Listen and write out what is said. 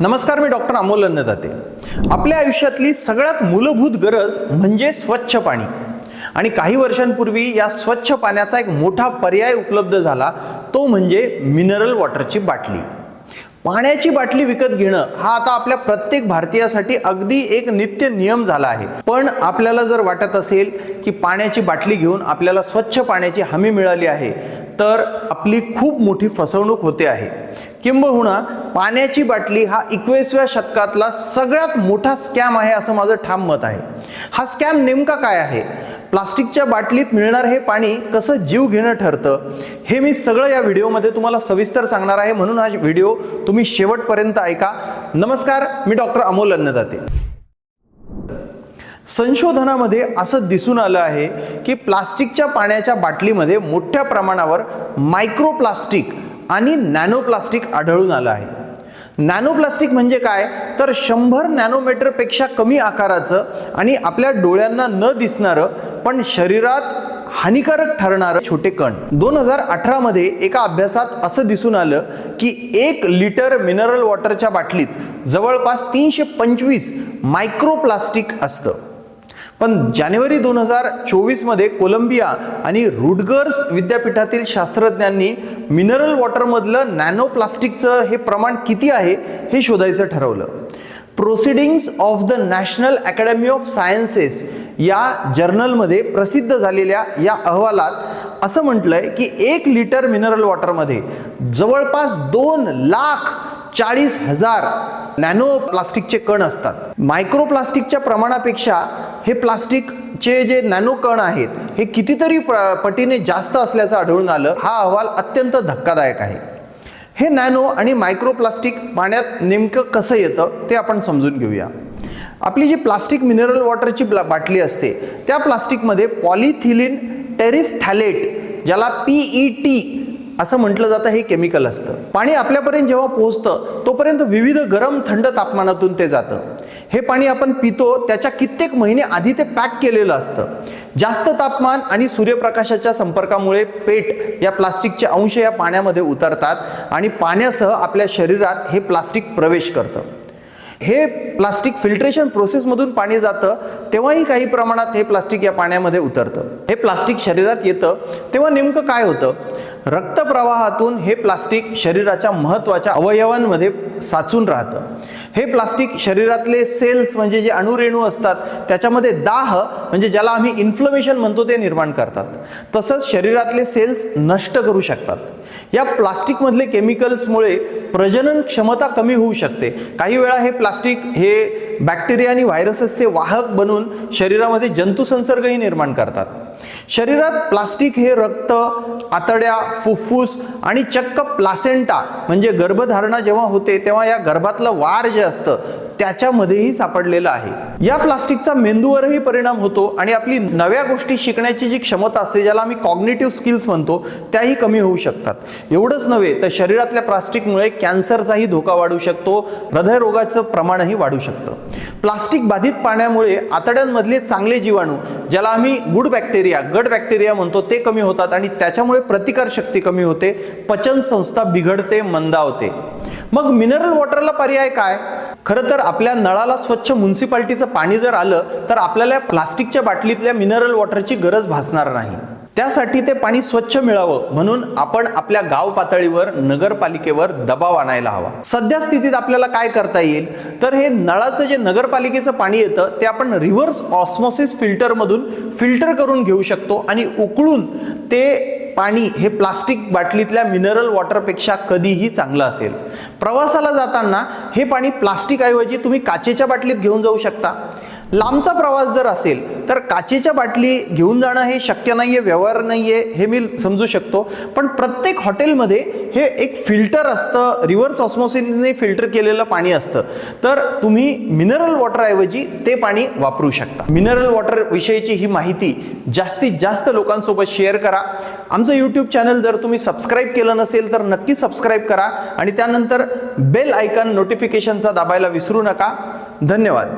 नमस्कार मी डॉक्टर अमोल अन्नदाते. आपल्या आयुष्यातली सगळ्यात मूलभूत गरज म्हणजे स्वच्छ पाणी. आणि काही वर्षांपूर्वी या स्वच्छ पाण्याचा एक मोठा पर्याय उपलब्ध झाला तो म्हणजे मिनरल वॉटरची बाटली. पाण्याची बाटली विकत घेणं हा आता आपल्या प्रत्येक भारतीयासाठी अगदी एक नित्य नियम झाला आहे. पण आपल्याला जर वाटत असेल की पाण्याची बाटली घेऊन आपल्याला स्वच्छ पाण्याची हमी मिळाली आहे तर आपली खूप मोठी फसवणूक होते आहे. किंबहुना पाण्याची बाटली हा एकवीसव्या शतकातला सगळ्यात मोठा स्कॅम आहे असं माझं ठाम मत आहे. हा स्कॅम नेमका काय आहे? प्लास्टिकच्या बाटलीत मिळणार हे पाणी कसं जीव घेणं ठरतं? हे मी सगळं या व्हिडिओमध्ये तुम्हाला सविस्तर सांगणार आहे. म्हणून हा व्हिडिओ तुम्ही शेवटपर्यंत ऐका. नमस्कार मी डॉक्टर अमोल अन्नदाते. संशोधनामध्ये असं दिसून आलं आहे की प्लास्टिकच्या पाण्याच्या बाटलीमध्ये मोठ्या प्रमाणावर मायक्रोप्लास्टिक आणि नॅनोप्लास्टिक आढळून आलं आहे. नॅनोप्लास्टिक म्हणजे काय? तर शंभर नॅनोमीटरपेक्षा कमी आकाराचं आणि आपल्या डोळ्यांना न दिसणारं पण शरीरात हानिकारक ठरणारं छोटे कण. दोन हजार अठरामध्ये एका अभ्यासात असं दिसून आलं की एक लिटर मिनरल वॉटरच्या बाटलीत जवळपास तीनशे पंचवीस मायक्रोप्लास्टिक असतं. पण जानेवारी दोन हजार चोवीसमध्ये कोलंबिया आणि रुडगर्स विद्यापीठातील शास्त्रज्ञांनी मिनरल वॉटरमधलं नॅनो प्लास्टिकचं हे प्रमाण किती आहे हे शोधायचं ठरवलं. Proceedings of the National Academy of Sciences या जर्नलमध्ये प्रसिद्ध झालेल्या या अहवालात असं म्हटलंय की एक लिटर मिनरल वॉटरमध्ये जवळपास दोन लाख चाळीस हजार नॅनो प्लास्टिकचे कण असतात. मायक्रो प्लास्टिकच्या प्रमाणापेक्षा हे प्लास्टिकचे जे नॅनो कण आहेत हे कितीतरी प- पटीने जास्त असल्याचं आढळून आलं. हा अहवाल अत्यंत धक्कादायक आहे. हे नॅनो आणि मायक्रो प्लास्टिक पाण्यात नेमकं कसं येतं ते आपण समजून घेऊया. आपली जी प्लास्टिक मिनरल वॉटरची ब्ला- बाटली असते त्या प्लास्टिकमध्ये पॉलिथिलिन टेरिफ थॅलेट ज्याला पी ई टी असं म्हटलं जातं हे केमिकल असतं. पाणी आपल्यापर्यंत जेव्हा पोहोचतं तोपर्यंत विविध गरम थंड तापमानातून ते जातं. हे पाणी आपण पितो त्याच्या कित्येक महिने आधी ते पॅक केलेलं असतं. जास्त तापमान आणि सूर्यप्रकाशाच्या संपर्कामुळे पेट या प्लास्टिकचे अंश या पाण्यामध्ये उतरतात आणि पाण्यासह आपल्या शरीरात हे प्लास्टिक प्रवेश करतं. हे प्लास्टिक फिल्ट्रेशन प्रोसेसमधून पाणी जातं तेव्हाही काही प्रमाणात हे प्लास्टिक या पाण्यामध्ये उतरतं. हे प्लास्टिक शरीरात येतं तेव्हा नेमकं काय होतं? रक्तप्रवाहातून हे प्लास्टिक शरीराच्या महत्त्वाच्या अवयवांमध्ये साचून राहतं. हे प्लास्टिक शरीरातले सेल्स म्हणजे जे अणुरेणू असतात त्याच्यामध्ये दाह म्हणजे ज्याला आम्ही इन्फ्लमेशन म्हणतो ते निर्माण करतात. तसंच शरीरातले सेल्स नष्ट करू शकतात. या प्लास्टिकमधले केमिकल्समुळे प्रजनन क्षमता कमी होऊ शकते. काही वेळा हे प्लास्टिक हे बॅक्टेरिया आणि व्हायरसेसचे वाहक बनून शरीरामध्ये जंतुसंसर्गही निर्माण करतात. शरीरात प्लास्टिक हे रक्त आतड्या फुफ्फुस आणि चक्क प्लासेंटा म्हणजे गर्भधारणा जेव्हा होते तेव्हा या गर्भातलं वार जे असतं त्याच्यामध्येही सापडलेलं आहे. या प्लास्टिकचा मेंदूवरही परिणाम होतो आणि आपली नव्या गोष्टी शिकण्याची जी क्षमता असते ज्याला आम्ही कॉग्नेटिव्ह स्किल्स म्हणतो त्याही कमी होऊ शकतात. एवढंच नव्हे तर शरीरातल्या प्लास्टिकमुळे कॅन्सरचाही धोका वाढू शकतो हृदयरोगाचं प्रमाणही वाढू शकतं. प्लास्टिक बाधित पाण्यामुळे आतड्यांमधले चांगले जीवाणू ज्याला आम्ही गुड बॅक्टेरिया गड बॅक्टेरिया म्हणतो ते कमी होतात आणि त्याच्यामुळे प्रतिकार शक्ती कमी होते पचन संस्था बिघडते मंदावते. मग मिनरल वॉटरला पर्याय काय? खरं तर आपल्या नळाला स्वच्छ म्युन्सिपाल्टीचं पाणी जर आलं तर आपल्याला प्लास्टिकच्या बाटलीतल्या मिनरल वॉटरची गरज भासणार नाही. त्यासाठी ते पाणी स्वच्छ मिळावं म्हणून आपण आपल्या गाव पातळीवर नगरपालिकेवर दबाव आणायला हवा. सध्या स्थितीत आपल्याला काय करता येईल? तर हे नळाचं जे नगरपालिकेचं पाणी येतं ते आपण रिव्हर्स ऑस्मोसिस फिल्टरमधून फिल्टर करून घेऊ शकतो आणि उकळून ते पाणी हे प्लास्टिक बाटलीतल्या मिनरल वॉटरपेक्षा कधीही चांगलं असेल. प्रवासाला जाताना हे पाणी प्लास्टिकऐवजी तुम्ही काचेच्या बाटलीत घेऊन जाऊ शकता. लांबचा प्रवास जर असेल तर काचेच्या बाटली घेऊन जाणं हे शक्य नाही आहे व्यवहार नाही आहे हे मी समजू शकतो. पण प्रत्येक हॉटेलमध्ये हे एक फिल्टर असतं रिव्हर्स ऑस्मोसिसने फिल्टर केलेलं पाणी असतं. तर तुम्ही मिनरल वॉटरऐवजी ते पाणी वापरू शकता. मिनरल वॉटर विषयीची ही माहिती जास्तीत जास्त लोकांसोबत शेअर करा. आमचं यूट्यूब चॅनल जर तुम्ही सबस्क्राईब केलं नसेल तर नक्की सबस्क्राईब करा आणि त्यानंतर बेल आयकन नोटिफिकेशनचा दाबायला विसरू नका. धन्यवाद.